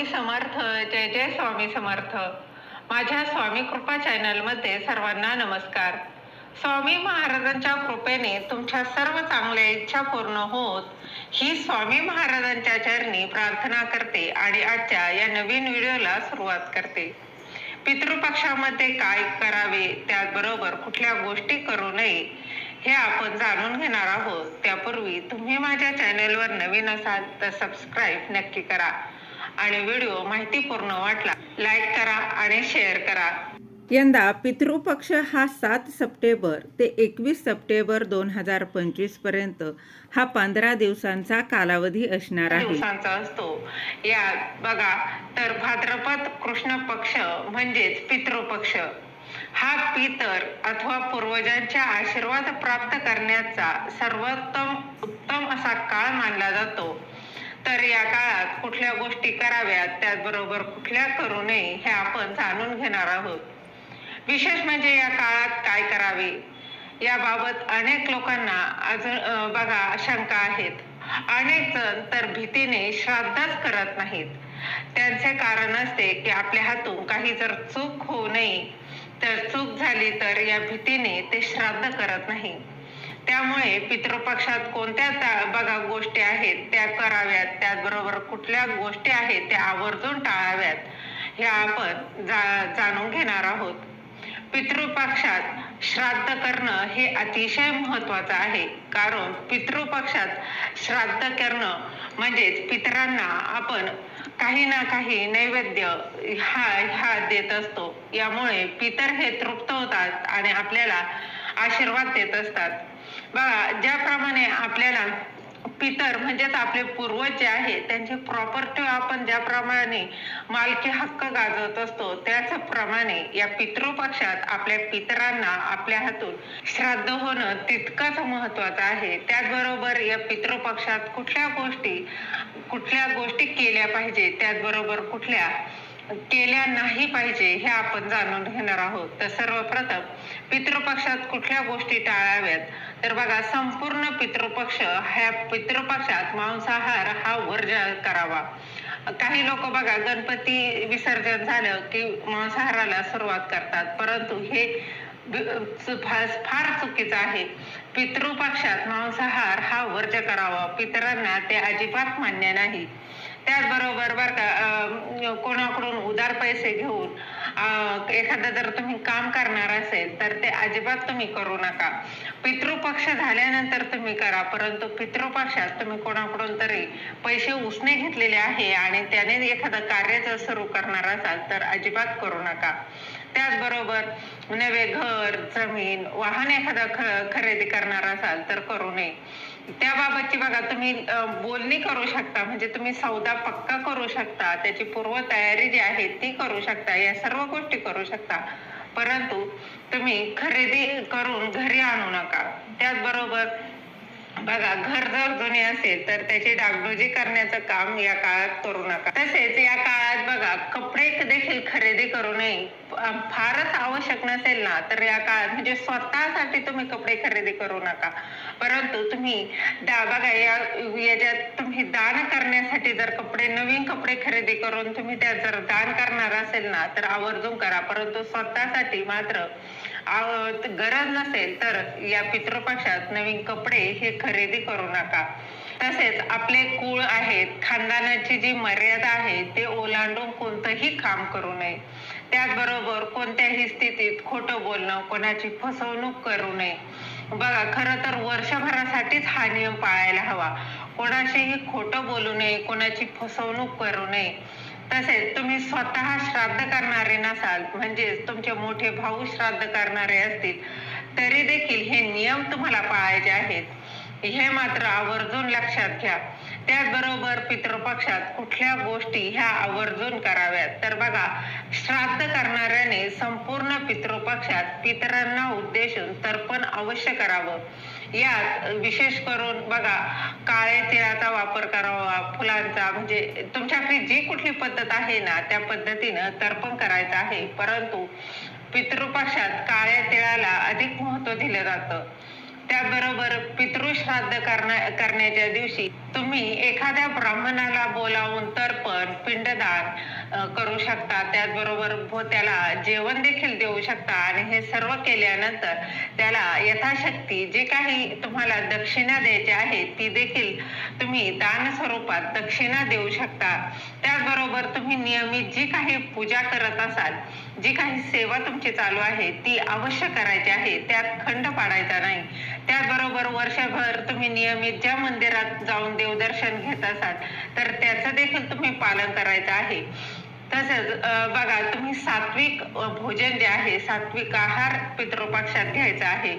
स्वामी समर्थ जय जय स्वामी समर्थ. माझ्या स्वामी कृपा चॅनलमध्ये सर्वांना नमस्कार. स्वामी महाराजांच्या कृपेने तुमच्या सर्व चांगल्या इच्छा पूर्ण होत ही स्वामी महाराजांच्या चरणी प्रार्थना करते आणि आजच्या या नवीन व्हिडिओला सुरुवात करते. पितृपक्षामध्ये काय करावे त्याचबरोबर कुठल्या गोष्टी करू नये हे आपण जाणून घेणार आहोत. त्यापूर्वी तुम्ही माझ्या चॅनेलवर नवीन असाल तर सबस्क्राईब नक्की करा. आणि व्हिडिओ माहितीपूर्ण वाटला लाईक करा आणि शेअर करा. यंदा पितृपक्ष हा सात सप्टेंबर ते एकवीस सप्टेंबर दोन हजार पंचवीसपर्यंत हा पंधरा दिवसांचा कालावधी असणार आहे. दिवसांचा असतो. या बघा तर भाद्रपद कृष्ण पक्ष म्हणजेच पितृपक्ष. हा पितर अथवा पूर्वजांच्या आशीर्वाद प्राप्त करण्याचा सर्वोत्तम उत्तम असा काळ मानला जातो. तर या काळात कुठल्या गोष्टी कराव्यात त्याचबरोबर कुठल्या करू नये हे आपण जाणून घेणार आहोत. विशेष म्हणजे या काळात काय करावे? याबाबत अनेक लोकांना अजून बघा शंका आहेत. अनेक जण तर भीतीने श्राद्धच करत नाहीत. त्यांचे कारण असते की आपल्या हातून काही जर चूक होऊ नये तर चूक झाली तर या भीतीने ते श्राद्ध करत नाही. त्यामुळे पितृपक्षात कोणत्या बघा गोष्टी आहेत त्या कराव्यात त्याचबरोबर कुठल्या गोष्टी आहेत त्या आवर्जून टाळाव्यात हे आपण जा- जाणून घेणार आहोत. पितृपक्षात श्राद्ध करणं हे अतिशय महत्वाचं आहे. कारण पितृपक्षात श्राद्ध करणं म्हणजेच पितरांना आपण काही ना काही नैवेद्य हा हा देत असतो. यामुळे पितर हे तृप्त होतात आणि आपल्याला आशीर्वाद देत असतात. बघा ज्याप्रमाणे आपल्याला पितर म्हणजेच आपले पूर्वज जे आहे त्यांची प्रॉपर्टी आपण ज्याप्रमाणे मालकी हक्क गाजवत असतो त्याचप्रमाणे या पितृपक्षात आपल्या पितरांना आपल्या हातून श्राद्ध होणं तितकंच महत्वाचं आहे. त्याचबरोबर या पितृपक्षात कुठल्या गोष्टी कुठल्या गोष्टी केल्या पाहिजे त्याचबरोबर कुठल्या केल्या नाही पाहिजे हे आपण जाणून घेणार आहोत. तर सर्वप्रथम पितृपक्षात कुठल्या गोष्टी टाळाव्यात? तर बघा संपूर्ण पितृपक्ष ह्या पितृपक्षात मांसाहार हा वर्ज करावा. काही लोक बघा गणपती विसर्जन झालं की मांसाहाराला सुरुवात करतात. परंतु हे फार चुकीचं आहे. पितृपक्षात मांसाहार हा वर्ज करावा. पितरांना ते अजिबात मान्य नाही. त्याचबरोबर बर का कोणाकडून उदार पैसे घेऊन अं, एखादं जर तुम्ही काम करणार असेल तर ते अजिबात तुम्ही करू नका. पितृपक्ष झाल्यानंतर तुम्ही करा परंतु पितृपक्षात तुम्ही कोणाकडून तरी पैसे उसने घेतलेले आहे आणि त्याने एखादं कार्य जर सुरू करणार असाल तर अजिबात करू नका. त्याचबरोबर नवे घर जमीन वाहन एखादं खरेदी करणार असाल तर करू नये. त्याबाबतची बघा तुम्ही बोलणी करू शकता. म्हणजे तुम्ही सौदा पक्का करू शकता. त्याची पूर्व तयारी जी आहे ती करू शकता. या सर्व गोष्टी करू शकता. परंतु तुम्ही खरेदी करून घरी आणू नका. त्याचबरोबर बघा घर जर जुने असेल तर त्याची डागडुजी करण्याचं काम या काळात करू नका. तसेच या काळात बघा कपडे देखील खरेदी करू नये. फारच आवश्यक नसेल ना तर या काळात म्हणजे स्वतःसाठी तुम्ही कपडे खरेदी करू नका. परंतु तुम्ही दा बघा या याच्यात तुम्ही दान करण्यासाठी जर कपडे नवीन कपडे खरेदी करून तुम्ही त्यात जर दान करणार असेल ना तर आवर्जून करा. परंतु स्वतःसाठी मात्र गरज नसेल तर या पितृपक्षात नवीन कपडे हे खरेदी करू नका. तसेच आपले कुळ आहेत खानदानाची जी मर्यादा आहे ते ओलांडून कोणतंही काम करू नये. त्याचबरोबर कोणत्याही स्थितीत खोटं बोलणं कोणाची फसवणूक करू नये. बघा खरं तर वर्षभरासाठीच हा नियम पाळायला हवा. कोणाशीही खोटं बोलू नये कोणाची फसवणूक करू नये. तसेच तुम्ही स्वतः श्राद्ध करणारे नसाल म्हणजेच तुमचे मोठे भाऊ श्राद्ध करणारे असतील तरी देखील हे नियम तुम्हाला पाळायचे आहेत. हे मात्र आवर्जून लक्षात घ्या. त्याचबरोबर पितृपक्षात कुठल्या गोष्टी ह्या आवर्जून कराव्यात? तर बघा श्राद्ध करणाऱ्याने संपूर्ण पितृपक्षात पितरांना उद्देशून तर्पण अवश्य करावं. यात विशेष करून बघा काळे तिळाचा वापर करावा फुलांचा म्हणजे तुमच्याकडे जी कुठली पद्धत आहे ना त्या पद्धतीनं तर्पण करायचं आहे. परंतु पितृपक्षात काळ्या तिळाला अधिक महत्त्व दिलं जातं. त्याबरोबर पितृश्राद्ध करण्या करण्याच्या दिवशी तुम्ही एखाद्या ब्राह्मणाला बोलावून तर्पण पिंडदान करू शकता. त्याचबरोबर त्याला जेवण देखील देऊ शकता. आणि हे सर्व केल्यानंतर त्याला यथाशक्ती जे काही तुम्हाला दक्षिणा द्यायची आहे ती देखील तुम्ही दान स्वरूपात दक्षिणा देऊ शकता. त्याचबरोबर तुम्ही नियमित जी काही पूजा करत असाल जी काही सेवा तुमची चालू आहे ती अवश्य करायची आहे. त्यात खंड पाडायचा नाही. त्याचबरोबर वर्षभर तुम्ही नियमित ज्या मंदिरात जाऊन देवदर्शन घेत असाल तर त्याचं देखील तुम्ही पालन करायचं आहे. तसेच बघा तुम्ही सात्विक भोजन जे आहे सात्विक आहार पितृपक्षात घ्यायचा आहे.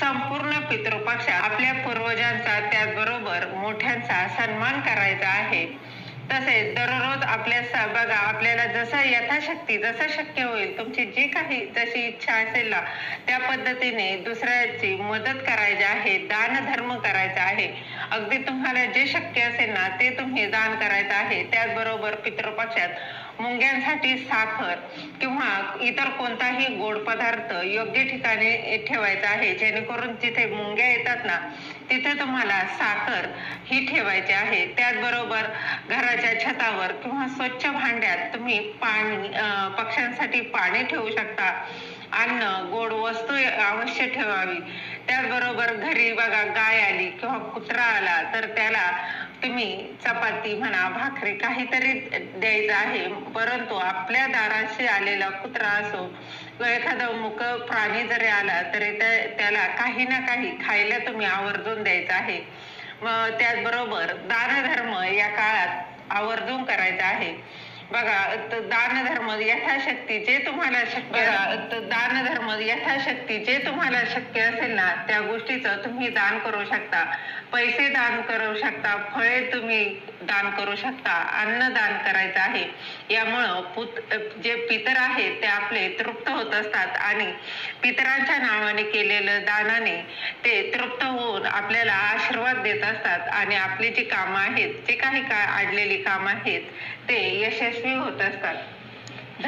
संपूर्ण पितृपक्ष आपल्या पूर्वजांचा त्याचबरोबर मोठ्यांचा सन्मान करायचा आहे. तसेच दररोज आपल्या बघा आपल्याला जसा यथाशक्ती जसं शक्य होईल तुमची जी काही जशी इच्छा असेल ना त्या पद्धतीने दुसऱ्याची मदत करायची आहे दान धर्म करायचा आहे. अगदी तुम्हाला जे शक्य असेल ना ते तुम्ही दान करायचं आहे. त्याचबरोबर पितृपक्षात मुंग्यांसाठी साखर किंवा इतर कोणताही गोड पदार्थ योग्य ठिकाणी ठेवायचा आहे. जेणेकरून जिथे मुंग्या येतात ना तिथे तुम्हाला साखर ही ठेवायची आहे. त्याचबरोबर घराच्या छतावर किंवा स्वच्छ भांड्यात तुम्ही पाणी पक्ष्यांसाठी पाणी ठेवू शकता. अन्न गोड वस्तू अवश्य ठेवावी. त्याचबरोबर घरी बघा गाय आली किंवा कुत्रा आला तर त्याला तुम्ही चपाती म्हणा भाकरी काहीतरी द्यायचं आहे. परंतु आपल्या दाराशी आलेला कुत्रा असो किंवा एखादा मुक प्राणी जरी आला तरी त्या- त्याला काही ना काही खायला तुम्ही आवर्जून द्यायचं आहे. मग त्याचबरोबर दानधर्म या काळात आवर्जून करायचा आहे. बघा त- दानधर्म यथाशक्ती जे तुम्हाला शक्य दानधर्म यथाशक्ती जे तुम्हाला शक्य असेल ना त्या गोष्टीचं तुम्ही दान करू शकता. पैसे दान करू शकता फळे तुम्ही दान करू शकता अन्न दान करायचं आहे. यामुळं पुत जे पितर आहेत ते आपले तृप्त होत असतात आणि पितरांच्या नावाने केलेलं दानाने ते तृप्त होऊन आपल्याला आशीर्वाद देत असतात आणि आपली जी कामं आहेत जे काही का आडलेली कामं आहेत ते यशस्वी होत असतात.